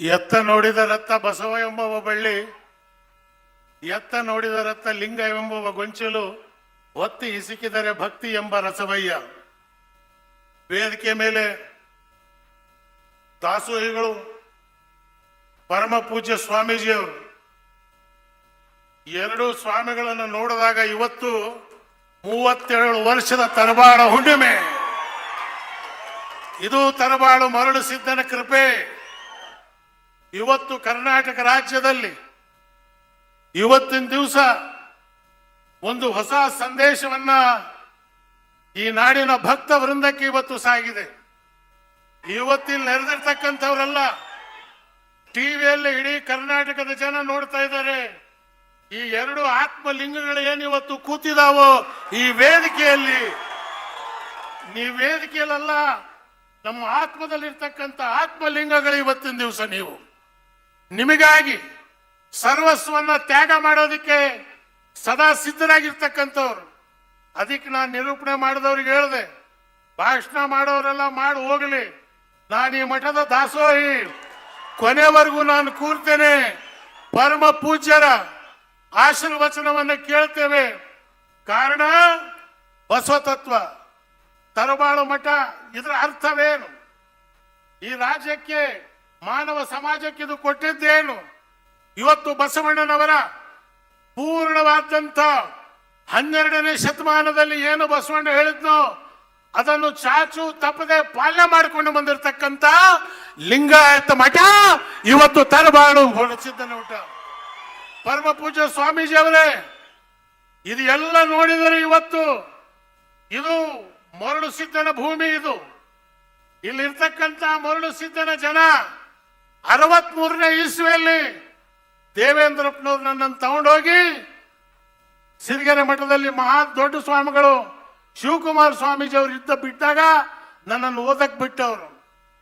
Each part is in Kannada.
ಎತ್ತ ನೋಡಿದ ರತ್ತ ಬಸವ ಎಂಬುವ ಬಳ್ಳಿ, ಎತ್ತ ನೋಡಿದ ರತ್ತ ಲಿಂಗ ಎಂಬುವ ಗೊಂಚಲು ಒತ್ತಿ ಇಸುಕಿದರೆ ಭಕ್ತಿ ಎಂಬ ರಸವಯ್ಯ. ವೇದಿಕೆ ಮೇಲೆ ದಾಸೋಹಿಗಳು, ಪರಮ ಪೂಜ್ಯ ಸ್ವಾಮೀಜಿಯವರು ಎರಡು ಸ್ವಾಮಿಗಳನ್ನು ನೋಡಿದಾಗ ಇವತ್ತು ಮೂವತ್ತೇಳು ವರ್ಷದ ತರಬಾಳ ಹುಣ್ಣಿಮೆ. ಇದು ತರಬಾಳು ಮರಳು ಸಿದ್ಧನ ಕೃಪೆ. ಇವತ್ತು ಕರ್ನಾಟಕ ರಾಜ್ಯದಲ್ಲಿ ಇವತ್ತಿನ ದಿವಸ ಒಂದು ಹೊಸ ಸಂದೇಶವನ್ನ ಈ ನಾಡಿನ ಭಕ್ತ ವೃಂದಕ್ಕೆ ಇವತ್ತು ಸಾಗಿದೆ. ಇವತ್ತಿಲ್ಲಿ ನೆರೆದಿರ್ತಕ್ಕಂಥವರೆಲ್ಲ ಟಿವಿಯಲ್ಲಿ ಇಡೀ ಕರ್ನಾಟಕದ ಜನ ನೋಡ್ತಾ ಇದ್ದಾರೆ. ಈ ಎರಡು ಆತ್ಮಲಿಂಗಗಳು ಏನಿವತ್ತು ಕೂತಿದಾವೋ ಈ ವೇದಿಕೆಯಲ್ಲಿ. ನೀ ವೇದಿಕೆಯಲ್ಲ ನಮ್ಮ ಆತ್ಮದಲ್ಲಿರ್ತಕ್ಕಂಥ ಆತ್ಮಲಿಂಗಗಳು ಇವತ್ತಿನ ದಿವಸ ನೀವು. ನಿಮಗಾಗಿ ಸರ್ವಸ್ವನ್ನ ತ್ಯಾಗ ಮಾಡೋದಕ್ಕೆ ಸದಾ ಸಿದ್ಧರಾಗಿರ್ತಕ್ಕಂಥವ್ರು. ಅದಕ್ಕೆ ನಾನು ನಿರೂಪಣೆ ಮಾಡಿದವ್ರಿಗೆ ಹೇಳಿದೆ, ಭಾಷಣ ಮಾಡೋರೆಲ್ಲ ಮಾಡಿ, ಹೋಗಲಿ. ನಾನು ಈ ಮಠದ ದಾಸೋಹಿ. ಕೊನೆವರೆಗೂ ನಾನು ಕೂರ್ತೇನೆ. ಪರಮ ಪೂಜ್ಯರ ಆಶೀರ್ವಚನವನ್ನು ಕೇಳ್ತೇವೆ. ಕಾರಣ, ಬಸವತತ್ವ. ತರಬಾಳು ಮಠ ಇದರ ಅರ್ಥವೇನು? ಈ ರಾಜ್ಯಕ್ಕೆ ಮಾನವ ಸಮಾಜಕ್ಕೆ ಇದು ಕೊಟ್ಟಿದ್ದೇನು? ಇವತ್ತು ಬಸವಣ್ಣನವರ ಪೂರ್ಣವಾದಂತ ಹನ್ನೆರಡನೇ ಶತಮಾನದಲ್ಲಿ ಏನು ಬಸವಣ್ಣ ಹೇಳಿದ್ನೋ, ಅದನ್ನು ಚಾಚು ತಪ್ಪದೆ ಪಾಲನೆ ಮಾಡಿಕೊಂಡು ಬಂದಿರತಕ್ಕಂತ ಲಿಂಗಾಯತ ಮಠ ಇವತ್ತು ತರಬಾಳು ಹೊರಸಿದ್ದನ ಊಟ ಪರಮ ಪೂಜ್ಯ ಸ್ವಾಮೀಜಿ ಅವರೇ ಇದು ಎಲ್ಲ ನೋಡಿದರೆ ಇವತ್ತು ಇದು ಮರಳು ಸಿದ್ಧನ ಭೂಮಿ ಇದು. ಇಲ್ಲಿರ್ತಕ್ಕಂಥ ಮರಳು ಸಿದ್ಧನ ಜನ ಅರವತ್ಮೂರನೇ ಇಸ್ವಿಯಲ್ಲಿ ದೇವೇಂದ್ರಪ್ಪನವ್ರು ನನ್ನನ್ನು ತಗೊಂಡೋಗಿ ಸಿರಿಗೆರೆ ಮಠದಲ್ಲಿ ಮಹಾ ದೊಡ್ಡ ಸ್ವಾಮಿಗಳು ಶಿವಕುಮಾರ ಸ್ವಾಮೀಜಿ ಅವರು ಇದ್ದ ಬಿಟ್ಟಾಗ ನನ್ನನ್ನು ಓದಕ್ ಬಿಟ್ಟವರು.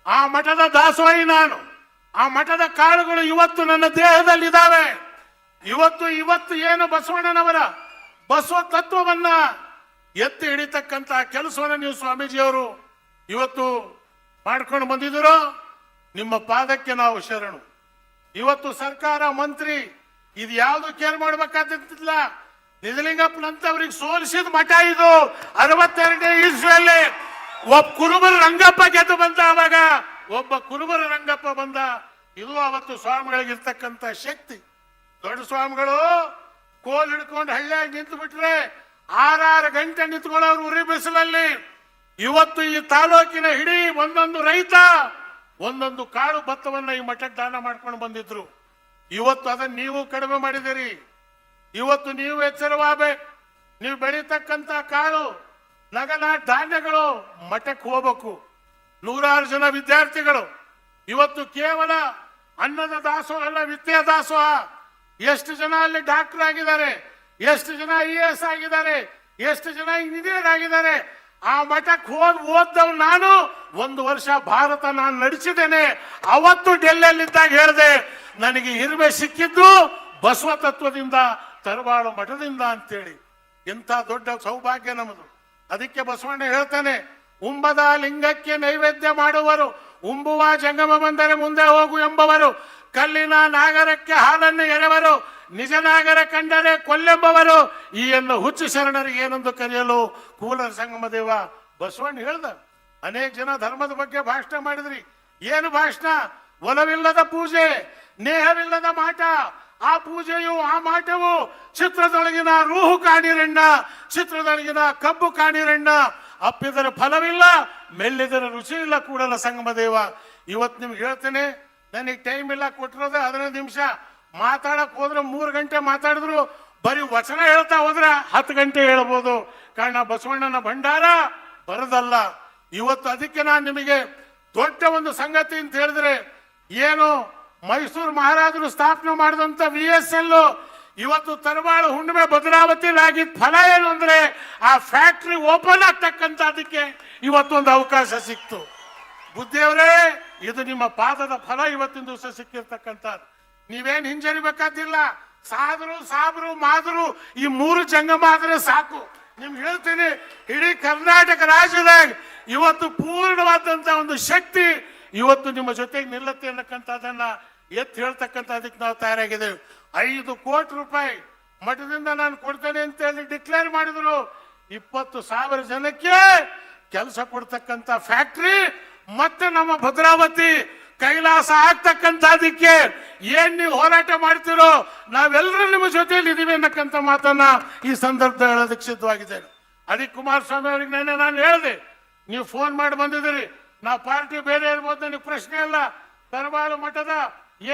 ಆ ಮಠದ ದಾಸವಾಯಿ ನಾನು. ಆ ಮಠದ ಕಾಳುಗಳು ಇವತ್ತು ನನ್ನ ದೇಹದಲ್ಲಿ ಇದ್ದಾವೆ ಇವತ್ತು ಇವತ್ತು ಏನು ಬಸವಣ್ಣನವರ ಬಸವ ತತ್ವವನ್ನ ಎತ್ತಿ ಹಿಡಿತಕ್ಕಂತ ಕೆಲಸವನ್ನ ನೀವು ಸ್ವಾಮೀಜಿಯವರು ಇವತ್ತು ಮಾಡ್ಕೊಂಡು ಬಂದಿದ್ದೀರೋ ನಿಮ್ಮ ಪಾದಕ್ಕೆ ನಾವು ಶರಣು. ಇವತ್ತು ಸರ್ಕಾರ, ಮಂತ್ರಿ, ಇದು ಯಾವುದು ಕೇರ್ ಮಾಡ್ಬೇಕಾದಿಲ್ಲ ನಿಜಲಿಂಗಪ್ಪನಂತವ್ರಿಗೆ ಸೋಲಿಸಿದ ಮಠ ಇದು. ಅರವತ್ತೆರಡನೇ ಇಸ್ವಿಯಲ್ಲಿ ಒಬ್ಬ ಕುರುಬರ ರಂಗಪ್ಪ ಗೆದ್ದು ಬಂದ ಅವಾಗ, ಒಬ್ಬ ಕುರುಬರ ರಂಗಪ್ಪ ಬಂದ. ಇದು ಅವತ್ತು ಸ್ವಾಮಿಗಳಿಗೆ ಇರ್ತಕ್ಕಂಥ ಶಕ್ತಿ. ದೊಡ್ಡ ಸ್ವಾಮಿಗಳು ಕೋಲ್ ಹಿಡ್ಕೊಂಡು ಹಳ್ಳಿಯಾಗಿ ನಿಂತು ಬಿಟ್ರೆ ಆರಾರು ಗಂಟೆ ನಿಂತ್ಕೊಳ್ಳೋರು ಉರಿ ಬಿಸಿಲಲ್ಲಿ. ಇವತ್ತು ಈ ತಾಲೂಕಿನ ಹಿಡೀ ಒಂದೊಂದು ರೈತ ಒಂದೊಂದು ಕಾಳು ಭತ್ತವನ್ನ ಈ ಮಠಕ್ಕೆ ದಾನ ಮಾಡ್ಕೊಂಡು ಬಂದಿದ್ರು. ಇವತ್ತು ಅದನ್ನ ನೀವು ಕಡಿಮೆ ಮಾಡಿದಿರಿ ಇವತ್ತು ನೀವು ಎಚ್ಚರವಾಗಬೇಕು ನೀವು ಬೆಳೀತಕ್ಕಂತ ಕಾಳು, ನಗನ ಧಾನ್ಯಗಳು ಮಠಕ್ಕೆ ಹೋಗ್ಬೇಕು. ನೂರಾರು ಜನ ವಿದ್ಯಾರ್ಥಿಗಳು. ಇವತ್ತು ಕೇವಲ ಅನ್ನದ ದಾಸೋಹ ಅಲ್ಲ, ವಿದ್ಯಾ ದಾಸೋಹ ಎಷ್ಟು ಜನ ಅಲ್ಲಿ ಡಾಕ್ಟರ್ ಆಗಿದ್ದಾರೆ, ಎಷ್ಟು ಜನ ಐ ಎ ಎಸ್ ಆಗಿದ್ದಾರೆ, ಎಷ್ಟು ಜನ ಇಂಜಿನಿಯರ್ ಆಗಿದ್ದಾರೆ. ಆ ಮಠಕ್ಕೆ ಹೋದ್ ಓದ್ದವ್ ನಾನು. ಒಂದು ವರ್ಷ ಭಾರತ ನಾನು ನಡೆಸಿದ್ದೇನೆ. ಅವತ್ತು ಡೆಲ್ಲಿಯಲ್ಲಿದ್ದಾಗ ಹೇಳಿದೆ, ನನಗೆ ಹಿರಿಮೆ ಸಿಕ್ಕಿದ್ದು ಬಸವ ತತ್ವದಿಂದ ತರಬಾಳು ಮಠದಿಂದ ಅಂತೇಳಿ. ಎಂಥ ದೊಡ್ಡ ಸೌಭಾಗ್ಯ ನಮ್ಮದು. ಅದಕ್ಕೆ ಬಸವಣ್ಣ ಹೇಳ್ತಾನೆ, ಉಂಬದ ಲಿಂಗಕ್ಕೆ ನೈವೇದ್ಯ ಮಾಡುವರು, ಉಂಬುವ ಜಂಗಮ ಬಂದರೆ ಮುಂದೆ ಹೋಗು ಎಂಬವರು, ಕಲ್ಲಿನ ನಾಗರಕ್ಕೆ ಹಾಲನ್ನು ಎರೆವರು ನಿಜ ನಾಗರ ಕಂಡರೆ ಕೊಲ್ಲೆಂಬವರು ಈ ಎನ್ನು ಹುಚ್ಚು ಶರಣರಿಗೆ ಏನೆಂದು ಕರೆಯಲು ಕೂಲರ ಸಂಗಮದೇವ ಬಸವಣ್ಣ ಹೇಳ್ದ. ಅನೇಕ ಜನ ಧರ್ಮದ ಬಗ್ಗೆ ಭಾಷಣ ಮಾಡಿದ್ರಿ. ಏನು ಭಾಷಣ? ಒಲವಿಲ್ಲದ ಪೂಜೆ, ನೇಹವಿಲ್ಲದ ಮಾಟ. ಆ ಪೂಜೆಯು, ಆ ಮಾಟವು ಚಿತ್ರದೊಳಗಿನ ರೂಹು ಕಾಣಿರಣ್ಣ, ಚಿತ್ರದೊಳಗಿನ ಕಬ್ಬು ಕಾಣಿರಣ್ಣ. ಅಪ್ಪಿದರೆ ಫಲವಿಲ್ಲ, ಮೆಲ್ಲಿದರೆ ರುಚಿ ಇಲ್ಲ ಕೂಡಲ ಸಂಗಮದೇವ ಇವತ್ತು ನಿಮ್ಗೆ ಹೇಳ್ತೇನೆ, ನನಗೆ ಟೈಮ್ ಇಲ್ಲ, ಕೊಟ್ಟಿರೋದು ಹದಿನೈದು ನಿಮಿಷ. ಮಾತಾಡಕ್ ಹೋದ್ರೆ ಮೂರು ಗಂಟೆ ಮಾತಾಡಿದ್ರು, ಬರೀ ವಚನ ಹೇಳ್ತಾ ಹೋದ್ರೆ ಹತ್ತು ಗಂಟೆ ಹೇಳ್ಬೋದು. ಕಾರಣ ಬಸವಣ್ಣನ ಭಂಡಾರ ಬರದಲ್ಲ. ಇವತ್ತು ಅದಕ್ಕೆ ನಾನು ನಿಮಗೆ ದೊಡ್ಡ ಒಂದು ಸಂಗತಿ ಅಂತ ಹೇಳಿದ್ರೆ, ಏನು ಮೈಸೂರು ಮಹಾರಾಜರು ಸ್ಥಾಪನೆ ಮಾಡಿದಂತ ವಿ ಎಸ್ ಎಲ್ ಇವತ್ತು ತರಬಾಳು ಹುಣ್ಣಿಮೆ ಭದ್ರಾವತಿಲಾಗಿದ್ದ ಫಲ ಏನು ಅಂದ್ರೆ, ಆ ಫ್ಯಾಕ್ಟ್ರಿ ಓಪನ್ ಆಗ್ತಕ್ಕಂತ ಅದಕ್ಕೆ ಇವತ್ತೊಂದು ಅವಕಾಶ ಸಿಕ್ತು. ಬುದ್ಧಿಯವರೇ, ಇದು ನಿಮ್ಮ ಪಾದದ ಫಲ ಇವತ್ತಿನ ದಿವಸ ಸಿಕ್ಕಿರ್ತಕ್ಕಂಥದ್ದು. ನೀವೇನ್ ಹಿಂಜರಿಬೇಕಾದಿಲ್ಲ ಸಾದ್ರು, ಸಾಬ್ರು, ಮಾದ್ರು, ಈ ಮೂರು ಜಂಗಮ ಆದ್ರೆ ಸಾಕು. ನಿಮ್ಗೆ ಹೇಳ್ತೀನಿ, ಇಡೀ ಕರ್ನಾಟಕ ರಾಜ್ಯದಾಗ ಇವತ್ತು ಪೂರ್ಣವಾದಂತ ಒಂದು ಶಕ್ತಿ ಇವತ್ತು ನಿಮ್ಮ ಜೊತೆಗೆ ನಿಲ್ಲತ್ತೆ ಅನ್ನಕ್ಕಂಥದ್ದನ್ನ ಎತ್ತಿ ಹೇಳ್ತಕ್ಕಂಥ ಅದಕ್ಕೆ ನಾವು ತಯಾರಾಗಿದ್ದೇವೆ. ಐದು ಕೋಟಿ ರೂಪಾಯಿ ಮಠದಿಂದ ನಾನು ಕೊಡ್ತೇನೆ ಅಂತ ಹೇಳಿ ಡಿಕ್ಲೇರ್ ಮಾಡಿದ್ರು. ಇಪ್ಪತ್ತು ಸಾವಿರ ಜನಕ್ಕೆ ಕೆಲಸ ಕೊಡ್ತಕ್ಕಂಥ ಫ್ಯಾಕ್ಟ್ರಿ, ಮತ್ತೆ ನಮ್ಮ ಭದ್ರಾವತಿ ಕೈಲಾಸ ಆಗ್ತಕ್ಕಂಥದಕ್ಕೆ ಏನ್ ನೀವು ಹೋರಾಟ ಮಾಡ್ತಿರೋ, ನಾವೆಲ್ಲರೂ ನಿಮ್ಮ ಜೊತೆಯಲ್ಲಿ ಇದೀವಿ ಅನ್ನಕ್ಕಂತ ಮಾತನ್ನ ಈ ಸಂದರ್ಭದಲ್ಲಿ ಹೇಳೋದಕ್ಕೆ ಸಿದ್ಧವಾಗಿದ್ದೇನೆ. ಅದಕ್ಕೆ ಕುಮಾರಸ್ವಾಮಿ ಅವ್ರಿಗೆ ನೆನ್ನೆ ನಾನು ಹೇಳಿದೆ, ನೀವು ಫೋನ್ ಮಾಡಿ ಬಂದಿದ್ದೀರಿ. ನಾ ಪಾರ್ಟಿ ಬೇರೆ ಇರ್ಬೋದು, ನನಗೆ ಪ್ರಶ್ನೆ ಇಲ್ಲ. ತರಬಾರು ಮಠದ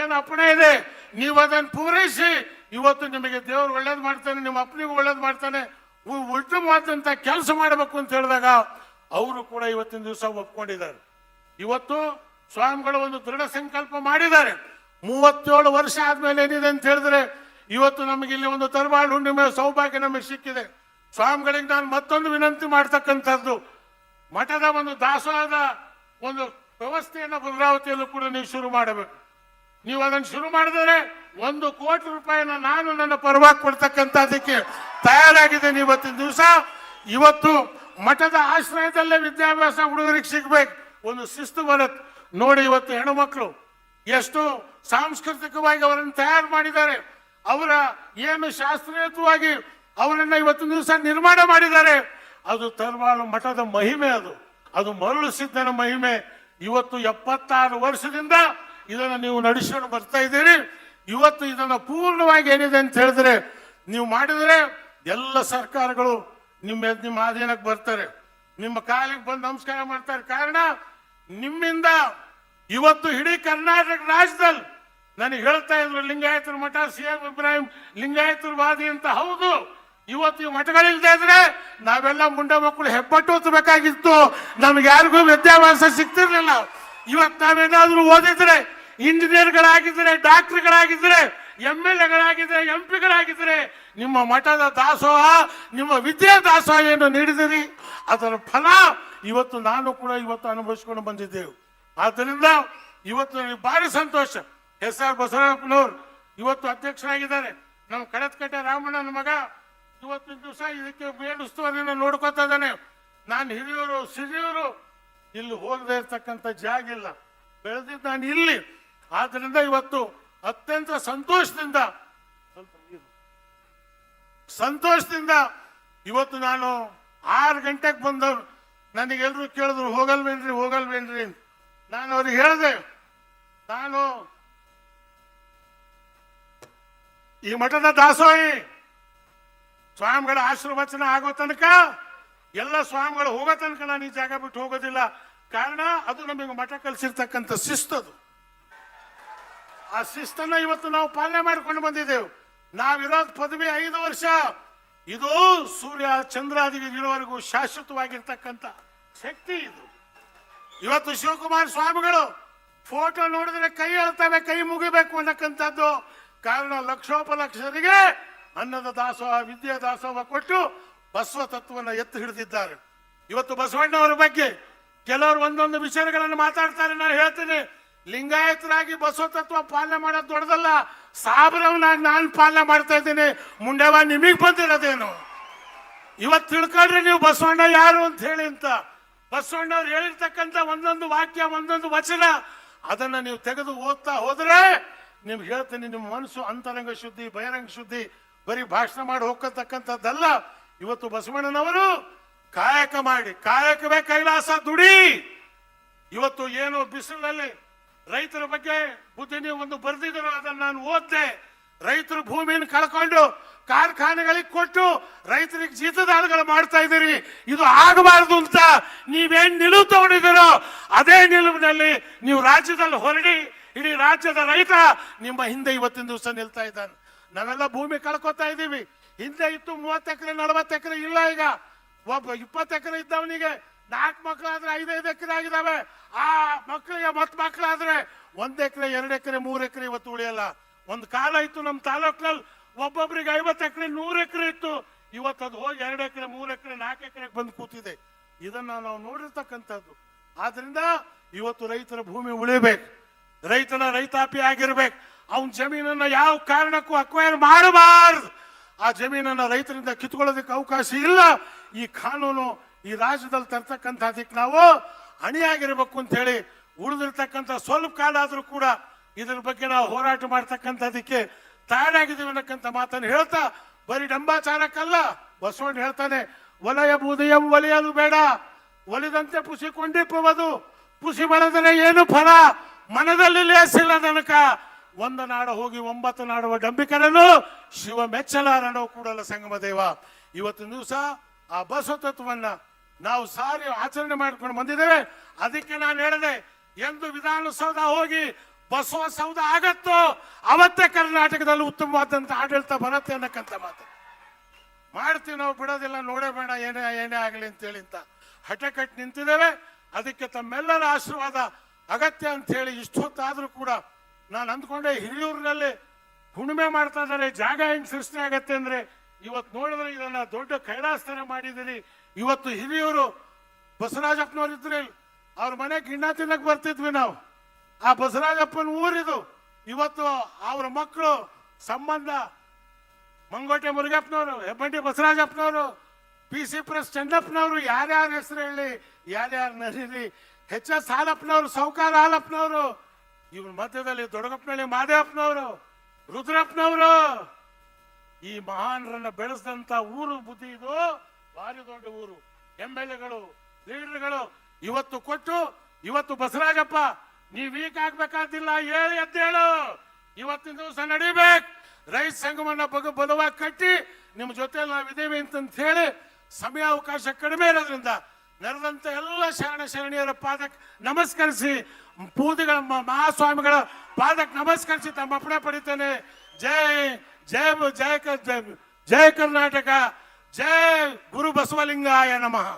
ಏನು ಅಪ್ಪಣೆ ಇದೆ? ನೀವು ಅದನ್ನು ಪೂರೈಸಿ, ಇವತ್ತು ನಿಮಗೆ ದೇವರು ಒಳ್ಳೇದು ಮಾಡ್ತಾನೆ, ನಿಮ್ಮ ಅಪ್ಪನಿಗೂ ಒಳ್ಳೇದು ಮಾಡ್ತಾನೆ. ಉತ್ತಮವಾದಂಥ ಕೆಲಸ ಮಾಡಬೇಕು ಅಂತ ಹೇಳಿದಾಗ ಅವರು ಕೂಡ ಇವತ್ತಿನ ದಿವಸ ಒಪ್ಕೊಂಡಿದ್ದಾರೆ. ಇವತ್ತು ಸ್ವಾಮಿಗಳು ಒಂದು ದೃಢ ಸಂಕಲ್ಪ ಮಾಡಿದ್ದಾರೆ. ಮೂವತ್ತೇಳು ವರ್ಷ ಆದ್ಮೇಲೆ ಏನಿದೆ ಅಂತ ಹೇಳಿದ್ರೆ, ಇವತ್ತು ನಮಗೆ ಇಲ್ಲಿ ಒಂದು ತರಬಾಳು ಹುಣ್ಣಿಮೆ ಸೌಭಾಗ್ಯ ನಮಗೆ ಸಿಕ್ಕಿದೆ. ಸ್ವಾಮಿಗಳಿಗೆ ನಾನು ಮತ್ತೊಂದು ವಿನಂತಿ ಮಾಡ್ತಕ್ಕಂಥದ್ದು, ಮಠದ ಒಂದು ದಾಸೋಹದ ಒಂದು ವ್ಯವಸ್ಥೆಯನ್ನು ಭದ್ರಾವತಿಯಲ್ಲೂ ಕೂಡ ನೀವು ಶುರು ಮಾಡಬೇಕು. ನೀವು ಅದನ್ನು ಶುರು ಮಾಡಿದರೆ ಒಂದು ಕೋಟಿ ರೂಪಾಯಿನ ನಾನು ನನ್ನ ಪರವಾಗಿ ಕೊಡ್ತಕ್ಕಂಥದ್ದಕ್ಕೆ ತಯಾರಾಗಿದ್ದೇನೆ ಇವತ್ತಿನ ದಿವಸ. ಇವತ್ತು ಮಠದ ಆಶ್ರಯದಲ್ಲೇ ವಿದ್ಯಾಭ್ಯಾಸ ಹುಡುಗರಿಗೆ ಸಿಗ್ಬೇಕು. ಒಂದು ಶಿಸ್ತು ಬರುತ್ತೆ. ನೋಡಿ ಇವತ್ತು ಹೆಣ್ಣುಮಕ್ಕಳು ಎಷ್ಟು ಸಾಂಸ್ಕೃತಿಕವಾಗಿ ಅವರನ್ನು ತಯಾರು ಮಾಡಿದ್ದಾರೆ. ಅವರ ಏನು ಶಾಸ್ತ್ರೀಯತವಾಗಿ ಅವರನ್ನ ಇವತ್ತಿನ ದಿವಸ ನಿರ್ಮಾಣ ಮಾಡಿದ್ದಾರೆ. ಅದು ತರವಾಳು ಮಠದ ಮಹಿಮೆ ಅದು. ಅದು ಮರಳು ಸಿದ್ಧನ ಮಹಿಮೆ. ಇವತ್ತು ಎಪ್ಪತ್ತಾರು ವರ್ಷದಿಂದ ಇದನ್ನು ನೀವು ನಡೆಸಿಕೊಂಡು ಬರ್ತಾ ಇದ್ದೀರಿ. ಇವತ್ತು ಇದನ್ನು ಪೂರ್ಣವಾಗಿ ಏನಿದೆ ಅಂತ ಹೇಳಿದ್ರೆ, ನೀವು ಮಾಡಿದರೆ ಎಲ್ಲ ಸರ್ಕಾರಗಳು ನಿಮ್ಮ ನಿಮ್ಮ ಅಧೀನಕ್ಕೆ ಬರ್ತಾರೆ. ನಿಮ್ಮ ಕಾಲಿಗೆ ಬಂದು ನಮಸ್ಕಾರ ಮಾಡ್ತಾರೆ. ಕಾರಣ, ನಿಮ್ಮಿಂದ ಇವತ್ತು ಇಡೀ ಕರ್ನಾಟಕ ರಾಜ್ಯದಲ್ಲಿ ನನಗೆ ಹೇಳ್ತಾ ಇದ್ರು, ಲಿಂಗಾಯತರ ಮಠ, ಸಿ. ಎಂ. ಇಬ್ರಾಹಿಂ, ಲಿಂಗಾಯತರು ವಾದಿ ಅಂತ. ಹೌದು, ಇವತ್ತು ಈ ಮಠಗಳಿಲ್ಲದೆ ಇದ್ರೆ ನಾವೆಲ್ಲ ಮುಂಡ ಮಕ್ಕಳು ಹೆಬ್ಬಟ್ಟು ಹೊತ್ತಬೇಕಾಗಿತ್ತು. ನಮ್ಗೆ ಯಾರಿಗೂ ವಿದ್ಯಾಭ್ಯಾಸ ಸಿಗ್ತಿರ್ಲಿಲ್ಲ. ಇವತ್ತು ನಾವೇನಾದ್ರೂ ಓದಿದ್ರೆ, ಇಂಜಿನಿಯರ್ಗಳಾಗಿದ್ರೆ, ಡಾಕ್ಟರ್ಗಳಾಗಿದ್ರೆ ಎಂ ಎಲ್ ಎಗಳಾಗಿದ್ರೆ ಎಂ ಪಿಗಳಾಗಿದ್ರೆ ನಿಮ್ಮ ಮಠದ ದಾಸೋಹ, ನಿಮ್ಮ ವಿದ್ಯಾ ದಾಸೋಹ ಏನು ನೀಡಿದಿರಿ? ಅದರ ಫಲ ಇವತ್ತು ನಾನು ಕೂಡ ಇವತ್ತು ಅನುಭವಿಸ್ಕೊಂಡು ಬಂದಿದ್ದೇವೆ. ಆದ್ದರಿಂದ ಇವತ್ತು ನನಗೆ ಭಾರಿ ಸಂತೋಷ. ಎಸ್ ಆರ್ ಬಸವರಾಜಪ್ಪನವ್ರು ಇವತ್ತು ಅಧ್ಯಕ್ಷರಾಗಿದ್ದಾರೆ. ನಮ್ಮ ಕಡತ್ಕಟ್ಟೆ ರಾಮಣ್ಣನ ಮಗ ಇವತ್ತಿನ ದಿವಸ ಇದಕ್ಕೆ ಮೇಲುಸ್ತುವಾರಿನ ನೋಡ್ಕೊತಾ ಇದ್ದಾನೆ. ನಾನು ಹಿರಿಯವರು ಸಿರಿಯವರು ಇಲ್ಲಿ ಹೋಗದೆ ಇರ್ತಕ್ಕಂಥ ಜಾಗ ಇಲ್ಲ. ಬೆಳೆದಿದ್ದು ನಾನು ಇಲ್ಲಿ. ಆದ್ರಿಂದ ಇವತ್ತು ಅತ್ಯಂತ ಸಂತೋಷದಿಂದ. ಸಂತೋಷದಿಂದ ಇವತ್ತು ನಾನು ಆರು ಗಂಟೆಗೆ ಬಂದವ್ರು ನನಗೆಲ್ಲರೂ ಕೇಳಿದ್ರು, ಹೋಗಲ್ವೇನ್ರಿ ಹೋಗಲ್ವೇನ್ರಿ ನಾನು ಅವ್ರಿಗೆ ಹೇಳಿದೆ, ನಾನು ಈ ಮಠದ ದಾಸೋಹಿ. ಸ್ವಾಮಿಗಳ ಆಶೀರ್ವಚನ ಆಗೋ ತನಕ, ಎಲ್ಲ ಸ್ವಾಮಿಗಳು ಹೋಗೋ ತನಕ ನಾನು ಈ ಜಾಗ ಬಿಟ್ಟು ಹೋಗೋದಿಲ್ಲ. ಕಾರಣ, ಅದು ನಮಗೆ ಮಠ ಕಲಿಸಿರ್ತಕ್ಕಂಥ ಅದು. ಆ ಶಿಸ್ತನ್ನ ಇವತ್ತು ನಾವು ಪಾಲನೆ ಮಾಡಿಕೊಂಡು ಬಂದಿದ್ದೇವೆ. ನಾವಿರೋದು ಪದವಿ ಐದು ವರ್ಷ. ಇದು ಸೂರ್ಯ ಚಂದ್ರಾದಿಗೆ ಇರುವವರೆಗೂ ಶಾಶ್ವತವಾಗಿರ್ತಕ್ಕಂಥ ಶಕ್ತಿ ಇದು. ಇವತ್ತು ಶಿವಕುಮಾರ್ ಸ್ವಾಮಿಗಳು ಫೋಟೋ ನೋಡಿದ್ರೆ ಕೈ ಹೇಳ್ತವೆ ಕೈ ಮುಗಿಬೇಕು ಅನ್ನಕ್ಕಂಥದ್ದು. ಕಾರಣ ಲಕ್ಷೋಪಲಕ್ಷರಿಗೆ ಅನ್ನದ ದಾಸೋಹ, ವಿದ್ಯೆ ದಾಸೋಹ ಕೊಟ್ಟು ಬಸವ ತತ್ವವನ್ನು ಎತ್ತು ಹಿಡಿದಿದ್ದಾರೆ. ಇವತ್ತು ಬಸವಣ್ಣವರ ಬಗ್ಗೆ ಕೆಲವರು ಒಂದೊಂದು ವಿಚಾರಗಳನ್ನು ಮಾತಾಡ್ತಾರೆ. ನಾನು ಹೇಳ್ತೀನಿ, ಲಿಂಗಾಯತರಾಗಿ ಬಸವ ತತ್ವ ಪಾಲನೆ ಮಾಡೋದು ದೊಡ್ಡದಲ್ಲ. ಸಾಬರವನಾಗಿ ನಾನು ಪಾಲನೆ ಮಾಡ್ತಾ ಇದ್ದೀನಿ. ಮುಂಡೆವ ನಿಮಗೆ ಬಂದಿರೋದೇನು? ಇವತ್ತು ತಿಳ್ಕೊಂಡ್ರೆ ನೀವು ಬಸವಣ್ಣ ಯಾರು ಅಂತ ಹೇಳಿ ಅಂತ. ಬಸವಣ್ಣವ್ರು ಹೇಳಿರ್ತಕ್ಕಂಥ ಒಂದೊಂದು ವಾಕ್ಯ, ಒಂದೊಂದು ವಚನ, ಅದನ್ನ ನೀವು ತೆಗೆದು ಓದ್ತಾ ಹೋದ್ರೆ ನಿಮ್ಗೆ ಹೇಳ್ತೀನಿ, ನಿಮ್ಮ ಮನಸ್ಸು ಅಂತರಂಗ ಶುದ್ಧಿ, ಬಹಿರಂಗ ಶುದ್ಧಿ, ಬರೀ ಭಾಷಣ ಮಾಡಿ ಹೋಗತಕ್ಕಂಥದ್ದಲ್ಲ ಇವತ್ತು ಬಸವಣ್ಣನವರು ಕಾಯಕ ಮಾಡಿ, ಕಾಯಕವೇ ಕೈಲಾಸ ದುಡಿ. ಇವತ್ತು ಏನು ಬಿಸಿಲಲ್ಲಿ ರೈತರ ಬಗ್ಗೆ ಬುದ್ಧಿ ನೀವು ಒಂದು ಬರೆದಿದ್ರು ಅದನ್ನ ನಾನು ಓದ್ದೆ. ರೈತರು ಭೂಮಿಯನ್ನು ಕಳ್ಕೊಂಡು ಕಾರ್ಖಾನೆಗಳಿಗೆ ಕೊಟ್ಟು ರೈತರಿಗೆ ಜೀತದಾಳುಗಳು ಮಾಡ್ತಾ ಇದ್ದೀರಿ. ಇದು ಆಗಬಾರದು ಅಂತ ನೀವೇನ್ ನಿಲುವು ತಗೊಂಡಿದ್ದೀರೋ ಅದೇ ನಿಲುವಿನಲ್ಲಿ ನೀವು ರಾಜ್ಯದಲ್ಲಿ ಹೊರಡಿ ಇಡೀ ರಾಜ್ಯದ ರೈತ ನಿಮ್ಮ ಹಿಂದೆ ಇವತ್ತಿನ ದಿವಸ ನಿಲ್ತಾ ಇದ್ದಾನೆ. ನಾವೆಲ್ಲ ಭೂಮಿ ಕಳ್ಕೊತಾ ಇದ್ದೀವಿ. ಹಿಂದೆ ಇತ್ತು ಮೂವತ್ತು ಎಕರೆ, ನಲವತ್ತು ಎಕರೆ ಇಲ್ಲ ಈಗ. ಒಬ್ಬ ಇಪ್ಪತ್ತು ಎಕರೆ ಇದ್ದವನಿಗೆ ನಾಲ್ಕು ಮಕ್ಕಳಾದ್ರೆ ಐದೈದು ಎಕರೆ ಆಗಿದಾವೆ. ಆ ಮಕ್ಕಳಿಗೆ ಮತ್ ಮಕ್ಕಳಾದ್ರೆ ಒಂದ್ ಎಕರೆ, ಎರಡು ಎಕರೆ, ಮೂರು ಎಕರೆ ಇವತ್ತು ಉಳಿಯಲ್ಲ. ಒಂದು ಕಾಲ ಇತ್ತು ನಮ್ಮ ತಾಲೂಕಿನಲ್ಲಿ ಒಬ್ಬೊಬ್ರಿಗೆ ಐವತ್ತು ಎಕರೆ, ನೂರು ಎಕರೆ ಇತ್ತು. ಇವತ್ತು ಅದು ಹೋಗಿ ಎರಡು ಎಕರೆ, ಮೂರು ಎಕರೆ, ನಾಲ್ಕು ಎಕರೆಗೆ ಬಂದು ಕೂತಿದೆ. ಇದನ್ನ ನಾವು ನೋಡಿರ್ತಕ್ಕಂಥದ್ದು. ಆದ್ರಿಂದ ಇವತ್ತು ರೈತರ ಭೂಮಿ ಉಳಿಬೇಕು. ರೈತನ ರೈತಾಪಿ ಆಗಿರ್ಬೇಕು. ಅವನ ಜಮೀನನ್ನ ಯಾವ ಕಾರಣಕ್ಕೂ ಅಕ್ವೈರ್ ಮಾಡಬಾರ್ದು. ಆ ಜಮೀನನ್ನ ರೈತರಿಂದ ಕಿತ್ಕೊಳ್ಳೋದಕ್ಕೆ ಅವಕಾಶ ಇಲ್ಲ. ಈ ಕಾನೂನು ಈ ರಾಜ್ಯದಲ್ಲಿ ತರ್ತಕ್ಕಂಥದಕ್ಕೆ ನಾವು ಅಣಿಯಾಗಿರ್ಬೇಕು ಅಂತ ಹೇಳಿ ಉಳಿದಿರ್ತಕ್ಕಂಥ ಸ್ವಲ್ಪ ಕಾಲ ಆದರೂ ಕೂಡ ಇದ್ರ ಬಗ್ಗೆ ನಾವು ಹೋರಾಟ ಮಾಡ್ತಕ್ಕಂಥದಕ್ಕೆ ತಯಾರಾಗಿದ್ದೀವಿ ಅನ್ನಕ್ಕಂಥ ಮಾತನ್ನು ಹೇಳ್ತಾ ಬರೀ ಡಂಬಾಚಾರಕ್ಕಲ್ಲ, ಬಸವಣ್ಣ ಹೇಳ್ತಾನೆ, ವಲಯ ಬೂದಿಯಂ ಒಲೆಯಲು ಬೇಡ. ಒಲಿದಂತೆ ಪುಸಿ ಕೊಂಡಿಪ್ಪುವುದು ಪುಸಿ ಮಾಡಿದರೆ ಏನು ಫಲ? ಮನದಲ್ಲಿ ಲೇಸಿಲ್ಲ ತನಕ ಒಂದು ನಾಡ ಹೋಗಿ ಒಂಬತ್ತು ನಾಡುವ ಡಂಬಿಕರನ್ನು ಶಿವ ಮೆಚ್ಚಲಾರನೋ ಕೂಡಲ ಸಂಗಮ ದೇವ. ಇವತ್ತಿನ ದಿವಸ ಆ ಬಸವ ತತ್ವವನ್ನ ನಾವು ಸಾರಿ ಆಚರಣೆ ಮಾಡಿಕೊಂಡು ಬಂದಿದ್ದೇವೆ. ಅದಕ್ಕೆ ನಾನು ಹೇಳಿದೆ, ಎಂದು ವಿಧಾನಸೌಧ ಹೋಗಿ ಬಸವ ಸೌಧ ಆಗತ್ತೋ, ಅವತ್ತೇ ಕರ್ನಾಟಕದಲ್ಲಿ ಉತ್ತಮವಾದಂತ ಆಡಳಿತ ಬರುತ್ತೆ ಅನ್ನಕ್ಕಂತ ಮಾತು. ಮಾಡ್ತೀವಿ ನಾವು, ಬಿಡೋದಿಲ್ಲ, ನೋಡೇ ಬೇಡ, ಏನೇ ಏನೇ ಆಗಲಿ ಅಂತೇಳಿ ಅಂತ ಹಠ ಕಟ್ಟಿ ನಿಂತಿದ್ದೇವೆ. ಅದಕ್ಕೆ ತಮ್ಮೆಲ್ಲರ ಆಶೀರ್ವಾದ ಅಗತ್ಯ ಅಂತ ಹೇಳಿ ಇಷ್ಟೊತ್ತಾದ್ರೂ ಕೂಡ ನಾನು ಅಂದ್ಕೊಂಡೆ ಹಿರಿಯೂರಿನಲ್ಲಿ ಹುಣ್ಣಿಮೆ ಮಾಡ್ತಾ ಇದ್ದಾರೆ, ಜಾಗ ಹೆಂಗ್ ಸೃಷ್ಟಿ ಆಗತ್ತೆ ಅಂದ್ರೆ ಇವತ್ತು ನೋಡಿದ್ರೆ ಇದನ್ನ ದೊಡ್ಡ ಕೈಲಾಸ್ತರ ಮಾಡಿದಿರಿ ಇವತ್ತು ಹಿರಿಯೂರು ಬಸವರಾಜಪ್ಪನವ್ರು ಇದ್ರೆ ಅವ್ರ ಮನೆ ಗಿಣ್ಣ ತಿನ್ನಕ್ ಬರ್ತಿದ್ವಿ ನಾವು. ಆ ಬಸವರಾಜಪ್ಪನ ಊರಿದು ಇವತ್ತು ಅವ್ರ ಮಕ್ಕಳು ಸಂಬಂಧ ಮಂಗೋಟೆ ಮುರುಗಪ್ಪನವರು ಹೆಬ್ಬಂಡಿ ಬಸವರಾಜಪ್ಪನವರು, ಪಿ ಸಿ ಪ್ರೆಸ್ ಚಂದಪ್ಪನವರು ಯಾರ್ಯಾರ ಹೆಸರು ಹೇಳಿ ಯಾರ್ಯಾರು ನಡೀಲಿ ಎಚ್ ಎಸ್ ಹಾಲಪ್ಪನವರು, ಸೌಕಾರ ಹಾಲಪ್ಪನವರು ಇವ್ರ ಮಧ್ಯದಲ್ಲಿ ದೊಡ್ಡಗಪ್ಪನಹಳ್ಳಿ ಮಾದೇವಪ್ಪನವರು, ರುದ್ರಪ್ಪನವರು. ಈ ಮಹಾನರನ್ನ ಬೆಳೆಸಿದಂತ ಊರು ಬುದ್ಧಿ ಇದು, ಭಾರಿ ದೊಡ್ಡ ಊರು. ಎಂ ಎಲ್ ಎಗಳು ಲೀಡರ್ಗಳು, ಇವತ್ತು ಕೊಟ್ಟು, ಇವತ್ತು ಬಸವರಾಜಪ್ಪ, ನೀವ್ ವೀಕ್ ಆಗ್ಬೇಕಾದಿಲ್ಲ ಹೇಳಿ ಎದ್ದೇಳು ಇವತ್ತಿನ ದಿವಸ ನಡಿಬೇಕು. ರೈತ ಸಂಘವನ್ನ ಬಗ್ಗೆ ಬಲವಾಗಿ ಕಟ್ಟಿ ನಿಮ್ಮ ಜೊತೆ ನಾವಿದ್ದೇವೆ ಅಂತಂತ ಹೇಳಿ ಸಮಯ ಅವಕಾಶ ಕಡಿಮೆ ಇರೋದ್ರಿಂದ ನೆರೆದಂತ ಎಲ್ಲ ಶರಣ ಶರಣಿಯರ ಪಾದಕ್ಕೆ ನಮಸ್ಕರಿಸಿ, ಪೂಜೆಗಳ ಮಹಾಸ್ವಾಮಿಗಳ ಪಾದಕ್ಕೆ ನಮಸ್ಕರಿಸಿ ತಮ್ಮ ಅಪ್ಪಣೆ ಪಡಿತೇನೆ. ಜೈ ಜೈ ಜಯ ಜಯ ಕರ್ನಾಟಕ, ಜೈ ಗುರು ಬಸವಲಿಂಗಾಯ ನಮಃ.